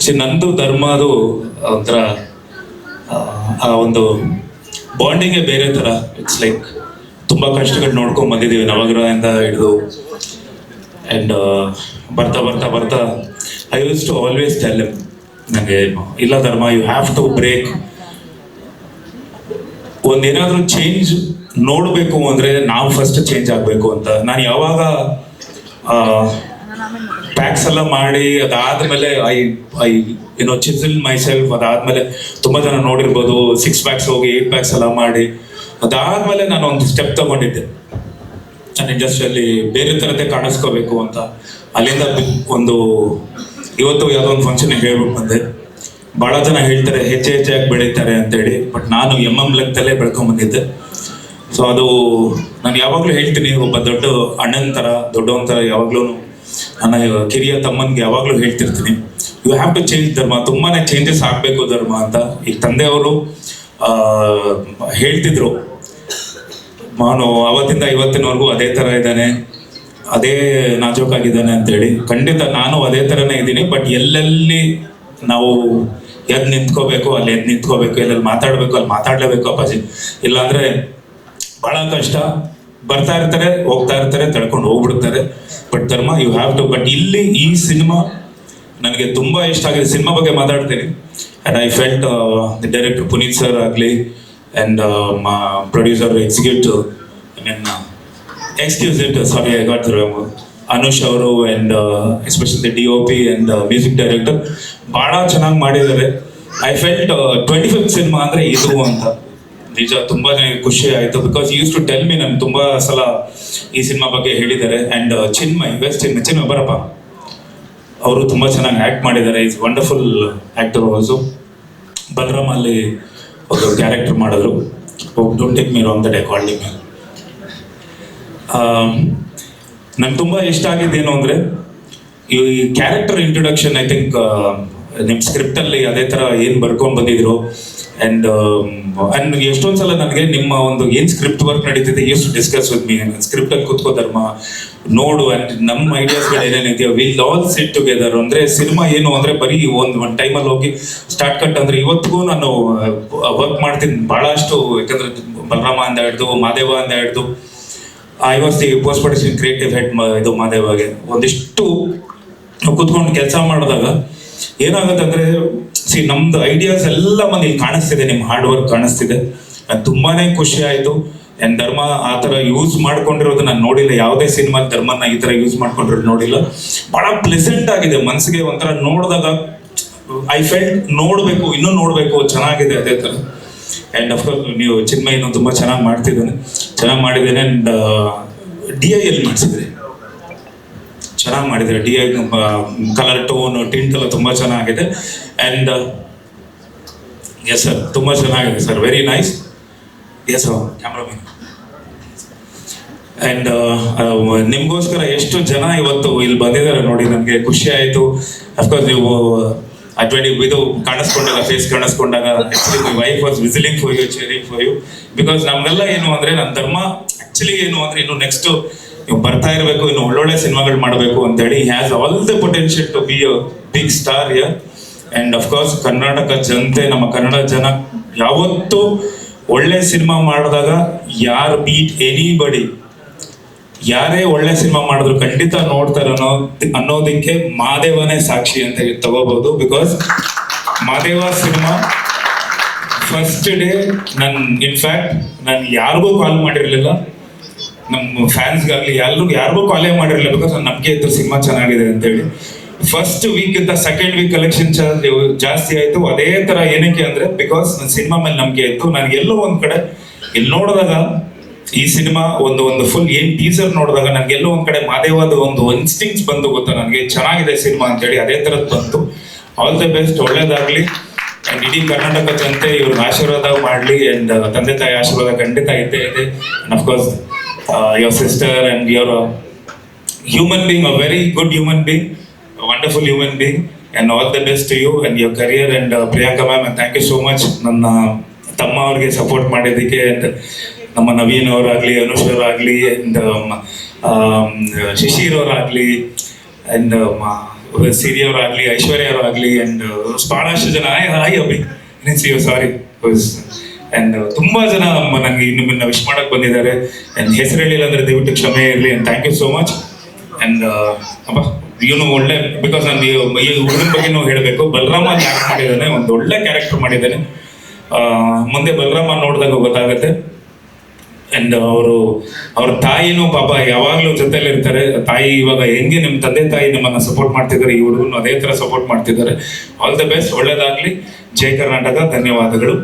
C ನಂದು ಧರ್ಮ ಅದು ಒಂಥರ ಆ, ಆ ಒಂದು ಬಾಂಡಿಂಗೇ ಬೇರೆ ಥರ ಇಟ್ಸ್ ಲೈಕ್ ತುಂಬ ಕಷ್ಟಗಳು ನೋಡ್ಕೊಂಡು ಬಂದಿದ್ದೀವಿ ನವಗ್ರಹದಿಂದ ಹಿಡಿದು. ಆ್ಯಂಡ್ ಬರ್ತಾ ಬರ್ತಾ ಬರ್ತಾ I use to always tell ನನಗೆ ಇಲ್ಲ Dharma you have to break ಒಂದೇನಾದರೂ change ನೋಡಬೇಕು ಅಂದ್ರೆ ನಾವು ಫಸ್ಟ್ ಚೇಂಜ್ ಆಗಬೇಕು ಅಂತ. ನಾನು ಯಾವಾಗ ಪ್ಯಾಕ್ಸ್ ಎಲ್ಲ ಮಾಡಿ, ಅದಾದ್ಮೇಲೆ ಐ ಐ ಏನೋ ಚಿಸಲ್ ಮೈ ಸೆಲ್ಫ್ ಅದಾದ್ಮೇಲೆ ತುಂಬಾ ಜನ ನೋಡಿರ್ಬೋದು ಸಿಕ್ಸ್ ಪ್ಯಾಕ್ಸ್ ಹೋಗಿ ಏಟ್ ಪ್ಯಾಕ್ಸ್ ಎಲ್ಲ ಮಾಡಿ. ಅದಾದ್ಮೇಲೆ ನಾನು ಒಂದು ಸ್ಟೆಪ್ ತಗೊಂಡಿದ್ದೆ. ನನ್ನ ಇಂಡಸ್ಟ್ರಿಯಲ್ಲಿ ಬೇರೆ ಥರದ್ದೇ ಕಾಣಿಸ್ಕೋಬೇಕು ಅಂತ. ಅಲ್ಲಿಂದ ಒಂದು, ಇವತ್ತು ಯಾವುದೋ ಒಂದು ಫಂಕ್ಷನ್ ಹೇಳ್ಬಿಟ್ಟು ಬಂದೆ. ಭಾಳ ಜನ ಹೇಳ್ತಾರೆ, ಹೆಚ್ಚೆ ಹೆಚ್ಚಾಗಿ ಬೆಳೀತಾರೆ ಅಂತೇಳಿ. ಬಟ್ ನಾನು ಎಂ ಎಂ ಲೆಕ್ಕದಲ್ಲೇ ಬೆಳ್ಕೊಂಬಂದಿದ್ದೆ ಸೊ ಅದು, ನಾನು ಯಾವಾಗಲೂ ಹೇಳ್ತೀನಿ, ಒಬ್ಬ ದೊಡ್ಡ ಅಣ್ಣನ ಥರ, ದೊಡ್ಡವನ ಥರ ಯಾವಾಗಲೂ ನನ್ನ ಕಿರಿಯ ತಮ್ಮನಿಗೆ ಯಾವಾಗಲೂ ಹೇಳ್ತಿರ್ತೀನಿ. ಯು ಹ್ಯಾವ್ ಟು ಚೇಂಜ್ ಧರ್ಮ. ತುಂಬಾನೇ ಚೇಂಜಸ್ ಆಗಬೇಕು ಧರ್ಮ ಅಂತ. ಈಗ ತಂದೆಯವರು ಹೇಳ್ತಿದ್ರು. ನಾನು ಅವತ್ತಿಂದ ಇವತ್ತಿನವರೆಗೂ ಅದೇ ತರ ಇದ್ದಾನೆ. ಅದೇ ನಾಜೂಕಾಗಿದ್ದಾನೆ ಅಂತೇಳಿ. ಖಂಡಿತ ನಾನು ಅದೇ ತರನೇ ಇದ್ದೀನಿ. ಬಟ್ ಎಲ್ಲೆಲ್ಲಿ ನಾವು ಎದ್ ನಿಂತ್ಕೋಬೇಕು, ಅಲ್ಲಿ ಎದ್ ನಿಂತ್ಕೋಬೇಕು, ಎಲ್ಲೆಲ್ಲಿ ಮಾತಾಡಬೇಕು, ಅಲ್ಲಿ ಮಾತಾಡಲೇಬೇಕು ಅಪ್ಪಾಜಿ. ಇಲ್ಲಾಂದ್ರೆ ಬಹಳ ಕಷ್ಟ. ಬರ್ತಾ ಇರ್ತಾರೆ, ಹೋಗ್ತಾ ಇರ್ತಾರೆ, ತಡ್ಕೊಂಡು ಹೋಗ್ಬಿಡ್ತಾರೆ. ಬಟ್ ಧರ್ಮ ಯು ಹ್ಯಾವ್ ಟು ಬಟ್ ಇಲ್ಲಿ ಈ ಸಿನಿಮಾ ನನಗೆ ತುಂಬಾ ಇಷ್ಟ ಆಗಿದೆ. ಸಿನಿಮಾ ಬಗ್ಗೆ ಮಾತಾಡ್ತೀನಿ. And I felt the director Puneeth sir ಆಗಲಿ and producer executive I mean excuse it sorry I got Anush ಅವರು and especially D O P and music director ಭಾಳ ಚೆನ್ನಾಗಿ ಮಾಡಿದ್ದಾರೆ. I felt twenty fifth cinema ಅಂದರೆ ಇದು ಅಂತ. ನಿಜ ತುಂಬಾ ನನಗೆ ಖುಷಿ ಆಯಿತು because use to tell me ನನ್ಗೆ ತುಂಬಾ ಸಲ ಈ ಸಿನಿಮಾ ಬಗ್ಗೆ ಹೇಳಿದ್ದಾರೆ ಅಂಡ್ ಚಿನ್ಮಯ್ ವೆಸ್ಟ್ ಚಿನ್ಮಯ್ ಚಿನ್ಮಯ್ ಬರಪ್ಪ. ಅವರು ತುಂಬಾ ಚೆನ್ನಾಗಿ ಆಕ್ಟ್ ಮಾಡಿದ್ದಾರೆ. Is wonderful actor also Balaram ಅಲ್ಲಿ ಒಂದು ಕ್ಯಾರೆಕ್ಟರ್ ಮಾಡಿದ್ರು. Don't take me wrong that I called me ನಂಗೆ ತುಂಬಾ ಇಷ್ಟ ಆಗಿದ್ದೇನು ಅಂದ್ರೆ, ಈ ಕ್ಯಾರೆಕ್ಟರ್ ಇಂಟ್ರೊಡಕ್ಷನ್ ಐ ಥಿಂಕ್ ನಿಮ್ಮ ಸ್ಕ್ರಿಪ್ಟ್ ಅಲ್ಲಿ ಅದೇ ತರ ಏನು ಬರ್ಕೊಂಡು ಬಂದಿದ್ರು? ಅಂಡ್ ಆ್ಯಂಡ್ ಎಷ್ಟೊಂದು ಸಲ ನನಗೆ ನಿಮ್ಮ ಒಂದು ಏನು ಸ್ಕ್ರಿಪ್ಟ್ ವರ್ಕ್ ನಡೀತಿದೆ ಎಷ್ಟು ಡಿಸ್ಕಸ್ ವಿತ್ ಮೀ ಸ್ಕ್ರಿಪ್ಟ್ ಅಲ್ಲಿ ಕೂತ್ಕೋ ಧರ್ಮ, ನೋಡು ಅಂಡ್ ನಮ್ಮ ಐಡಿಯಾಸ್ಗಳು ಏನೇನಿದೆಯೋ ವಿಲ್ ಆಲ್ ಸಿಟ್ ಟುಗೆದರ್ ಅಂದ್ರೆ ಸಿನಿಮಾ ಏನು, ಅಂದ್ರೆ ಬರೀ ಒಂದು ಒಂದು ಟೈಮಲ್ಲಿ ಹೋಗಿ ಸ್ಟಾರ್ಟ್ ಕಟ್ ಅಂದ್ರೆ ಇವತ್ತಿಗೂ ನಾನು ವರ್ಕ್ ಮಾಡ್ತೀನಿ. ಬಹಳಷ್ಟು, ಯಾಕಂದ್ರೆ ಬಲರಾಮ ಅಂತ ಹಿಡ್ದು ಮಾದೇವ ಅಂತ ಹಿಡ್ದು I was the post production creative head ಇದು ಮಾದೇವಾಗೆ ಒಂದಿಷ್ಟು ಕೂತ್ಕೊಂಡು ಕೆಲಸ ಮಾಡಿದಾಗ ಏನಾಗುತ್ತೆ ಅಂದ್ರೆ ಸಿ ನಮ್ದು ಐಡಿಯಾಸ್ ಎಲ್ಲ ಮನೆ ಕಾಣಿಸ್ತಿದೆ ನಿಮ್ಮ ಹಾರ್ಡ್ ವರ್ಕ್ ಕಾಣಿಸ್ತಿದೆ. ತುಂಬಾನೇ ಖುಷಿ ಆಯ್ತು. ಅಂಡ್ ಧರ್ಮ ಆ ತರ ಯೂಸ್ ಮಾಡ್ಕೊಂಡಿರೋದು ನಾನು ನೋಡಿಲ್ಲ. ಯಾವುದೇ ಸಿನಿಮಾ ಧರ್ಮನ ಈ ತರ ಯೂಸ್ ಮಾಡ್ಕೊಂಡಿರೋದು ನೋಡಿಲ್ಲ. ಬಹಳ ಪ್ಲೆಸೆಂಟ್ ಆಗಿದೆ. ಮನಸ್ಸಿಗೆ ಒಂಥರ ನೋಡಿದಾಗ ಐ ಫೆಲ್ಟ್ ನೋಡ್ಬೇಕು, ಇನ್ನೂ ನೋಡ್ಬೇಕು, ಚೆನ್ನಾಗಿದೆ ಅದೇ ತರ ಅಂಡ್ ಅಫ್ಕೋರ್ಸ್ ನೀವು ಚಿನ್ಮಯ್ಯನು ತುಂಬಾ ಚೆನ್ನಾಗಿ ಮಾಡ್ತಿದ್ದಾನೆ. ಚೆನ್ನಾಗಿ ಮಾಡಿದ್ದೇನೆ. ಅಂಡ್ ಡಿ ಐ ಎಲ್ ಮಾಡಿಸಿದ್ರಿ ಚೆನ್ನಾಗಿ ಮಾಡಿದ್ದಾರೆ. D I colour tone tint ಎಲ್ಲ ತುಂಬಾ ಚೆನ್ನಾಗಿದೆ. ಅಂಡ್ ಎಸ್ ಸರ್ ತುಂಬಾ ಚೆನ್ನಾಗಿದೆ sir very nice S cameraman and ನಿಮಗೋಸ್ಕರ ಎಷ್ಟು ಜನ ಇವತ್ತು ಇಲ್ಲಿ ಬಂದಿದ್ದಾರೆ ನೋಡಿ, ನನಗೆ ಖುಷಿ ಆಯಿತು. ಅಫ್ಕೋರ್ಸ್ ನೀವು ಟ್ವೆಂಟಿ ಇದು ಕಾಣಿಸ್ಕೊಂಡಾಗ face ಕಾಣಿಸ್ಕೊಂಡಾಗ. My wife was whistling for you cheering for you because ನಮ್ಗೆಲ್ಲ ಏನು ಅಂದರೆ ನನ್ನ ಧರ್ಮ ಆ್ಯಕ್ಚುಲಿ ಏನು ಅಂದರೆ, ಇನ್ನು ನೆಕ್ಸ್ಟ್ ನೀವು ಬರ್ತಾ ಇರಬೇಕು, ಇನ್ನು ಒಳ್ಳೊಳ್ಳೆ ಸಿನಿಮಾಗಳು ಮಾಡಬೇಕು ಅಂತ ಹೇಳಿ has all the potential to be a big star your and of course Karnataka ಜನತೆ, ನಮ್ಮ ಕನ್ನಡ ಜನ ಯಾವತ್ತೂ ಒಳ್ಳೆ ಸಿನಿಮಾ ಮಾಡಿದಾಗ ಯಾರು ಬೀಟ್ ಎನಿಬಡಿ ಯಾರೇ ಒಳ್ಳೆ ಸಿನಿಮಾ ಮಾಡಿದ್ರು ಖಂಡಿತ ನೋಡ್ತಾರೆ ಅನ್ನೋ, ಅನ್ನೋದಕ್ಕೆ ಮಾದೇವನೇ ಸಾಕ್ಷಿ ಅಂತ ತಗೋಬಹುದು because Madeva cinema first day ನನ್ ಇನ್ಫ್ಯಾಕ್ಟ್ ನಾನು ಯಾರಿಗೂ ಕಾಲ್ ಮಾಡಿರ್ಲಿಲ್ಲ. ನಮ್ಮ ಫ್ಯಾನ್ಸ್ಗಾಗಲಿ ಯಾರಿಗೂ ಯಾರಿಗೂ ಕಾಲೇ ಮಾಡಿರಲಿಲ್ಲ ಬಿಕಾಸ್ ನಮಗೆ ಇತ್ತು ಸಿನಿಮಾ ಚೆನ್ನಾಗಿದೆ ಅಂತೇಳಿ. ಫಸ್ಟ್ ವೀಕ್ ಇಂದ ಸೆಕೆಂಡ್ ವೀಕ್ ಕಲೆಕ್ಷನ್ ಜಾಸ್ತಿ ಆಯಿತು. ಅದೇ ತರ ಏನಕ್ಕೆ ಅಂದ್ರೆ ಬಿಕಾಸ್ ನನ್ನ ಸಿನಿಮಾ ಮೇಲೆ ನಂಬಿಕೆ ಇತ್ತು ನನಗೆ ಎಲ್ಲೋ ಒಂದು ಕಡೆ ಇಲ್ಲಿ ನೋಡಿದಾಗ ಈ ಸಿನಿಮಾ ಒಂದು ಒಂದು ಫುಲ್ ಏನ್ ಟೀಸರ್ ನೋಡಿದಾಗ ನನಗೆ ಎಲ್ಲೋ ಒಂದ್ ಕಡೆ ಮಾದೇವಾದ ಒಂದು ಇನ್ಸ್ಟಿಂಗ್ಸ್ ಬಂದು ಗೊತ್ತಾ? ನನಗೆ ಚೆನ್ನಾಗಿದೆ ಸಿನಿಮಾ ಅಂತೇಳಿ ಅದೇ ತರದ್ ಬಂತು. ಆಲ್ ದ ಬೆಸ್ಟ್ ಒಳ್ಳೇದಾಗ್ಲಿ. ಅಂಡ್ ಇಡೀ ಕರ್ನಾಟಕ ಜನತೆ ಇವ್ರನ್ನ ಆಶೀರ್ವಾದ ಮಾಡ್ಲಿ. ಅಂಡ್ ತಂದೆ ತಾಯಿ ಆಶೀರ್ವಾದ ಖಂಡಿತ ಇದ್ದೇ ಇದೆ. And of course your and you're a human being, a very good human being, a wonderful human being, and all the best to you and your career. And uh, Priyanka ma'am, and thank you so much. ನನ್ನ ತಮ್ಮ ಅವ್ರಿಗೆ support ಮಾಡಿದ್ದಕ್ಕೆ and ನಮ್ಮ ನವೀನ್ ಅವರಾಗಲಿ ಅನುಷ್ ಅವರಾಗಲಿ and Shishir ಅವರಾಗಲಿ and Siri ಅವರಾಗಲಿ ಐಶ್ವರ್ಯ ಅವರಾಗಲಿ ಅಂಡ್ ಬಹಳಷ್ಟು ಜನ hi Abhi C sorry and ತುಂಬಾ ಜನ ನನಗೆ ನಿಮ್ಮನ್ನ ವಿಶ್ ಮಾಡಕ್ ಬಂದಿದ್ದಾರೆ. ಅಂಡ್ ಹೆಸರು ಹೇಳಿಲ್ಲ ಅಂದ್ರೆ ದಯವಿಟ್ಟು ಕ್ಷಮೆ ಇರಲಿ and thank you so much and ಅಪ್ಪ ಇವನು ಒಳ್ಳೆ ಬಿಕಾಸ್ ನಾನು ಈ ಹುಡುಗನ ಬಗ್ಗೆನೂ ಹೇಳಬೇಕು. ಬಲರಾಮ ಆಕ್ಟ್ ಮಾಡಿದ್ದಾನೆ, ಒಂದು ಒಳ್ಳೆ ಕ್ಯಾರೆಕ್ಟರ್ ಮಾಡಿದ್ದಾನೆ. ಮುಂದೆ ಬಲರಾಮ ನೋಡಿದಾಗ ಗೊತ್ತಾಗುತ್ತೆ. ಅಂಡ್ ಅವರು, ಅವ್ರ ತಾಯಿನೂ ಪಾಪ ಯಾವಾಗಲೂ ಜೊತೆಲಿ ಇರ್ತಾರೆ. ತಾಯಿ ಇವಾಗ ಹೆಂಗೆ ನಿಮ್ಮ ತಂದೆ ತಾಯಿ ನಿಮ್ಮನ್ನ ಸಪೋರ್ಟ್ ಮಾಡ್ತಿದ್ದಾರೆ, ಈ ಹುಡುಗನು ಅದೇ ತರ ಸಪೋರ್ಟ್ ಮಾಡ್ತಿದ್ದಾರೆ. ಆಲ್ ದ ಬೆಸ್ಟ್ ಒಳ್ಳೇದಾಗ್ಲಿ. ಜೈ ಕರ್ನಾಟಕ, ಧನ್ಯವಾದಗಳು.